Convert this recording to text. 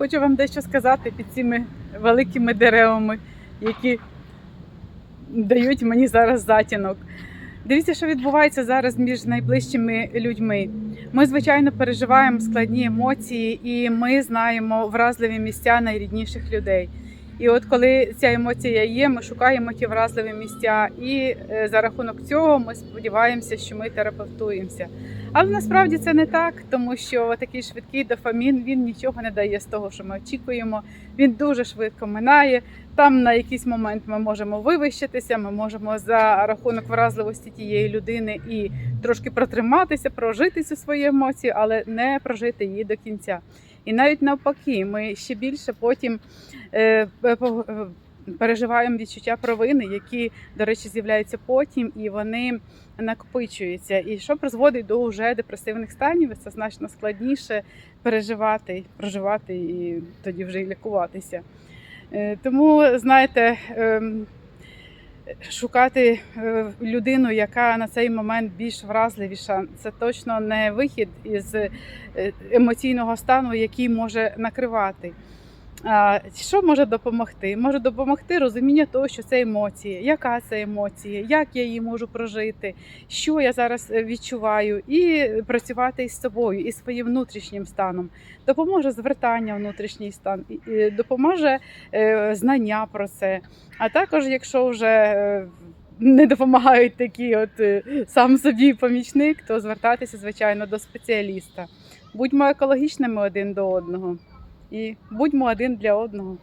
хочу вам дещо сказати під цими великими деревами, які дають мені зараз затінок. Дивіться, що відбувається зараз між найближчими людьми. Ми, звичайно, переживаємо складні емоції, і ми знаємо вразливі місця найрідніших людей. І от коли ця емоція є, ми шукаємо ті вразливі місця, і е, за рахунок цього ми сподіваємося, що ми терапевтуємося. Але насправді це не так, тому що такий швидкий дофамін він нічого не дає з того, що ми очікуємо. Він дуже швидко минає. Там на якийсь момент ми можемо вивищитися, ми можемо за рахунок вразливості тієї людини і трошки протриматися, прожити цю свою емоцію, але не прожити її до кінця. І навіть навпаки, ми ще більше потім е, е, е, переживаємо відчуття провини, які, до речі, з'являються потім, і вони накопичуються. І що призводить до вже депресивних станів, це значно складніше переживати, проживати і тоді вже і лікуватися. Е, Тому, знаєте, ем, шукати е, людину, яка на цей момент більш вразливіша, це точно не вихід із е, емоційного стану, який може накривати. Що може допомогти? Може допомогти розуміння того, що це емоції, яка це емоція, як я її можу прожити, що я зараз е, відчуваю, і працювати із собою, і своїм внутрішнім станом. Допоможе звертання внутрішній стан, допоможе е, знання про це. А також, якщо вже е, не допомагають такі, от сам собі помічник, то звертатися, звичайно, до спеціаліста. Будьмо екологічними один до одного і будьмо один для одного.